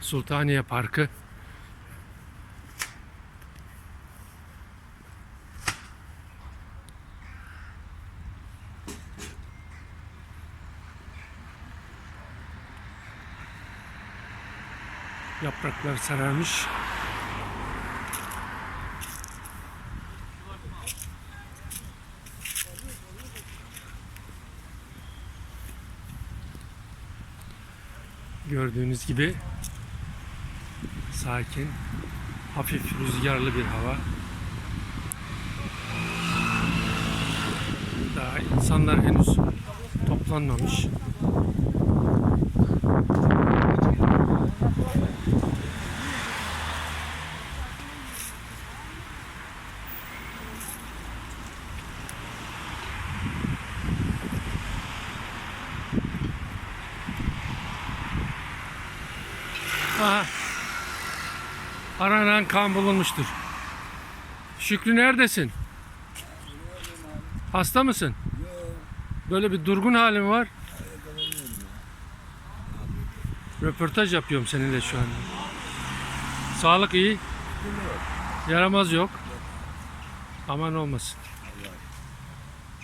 Sultaniye Parkı. Yapraklar sararmış. Gördüğünüz gibi sakin, hafif rüzgarlı bir hava. Daha insanlar henüz toplanmamış. Aha. Aranan kan bulunmuştur. Şükrü neredesin? Hasta mısın? Böyle bir durgun halin var. Röportaj yapıyorum seninle şu anda. Sağlık iyi. Yaramaz yok. Aman olmasın.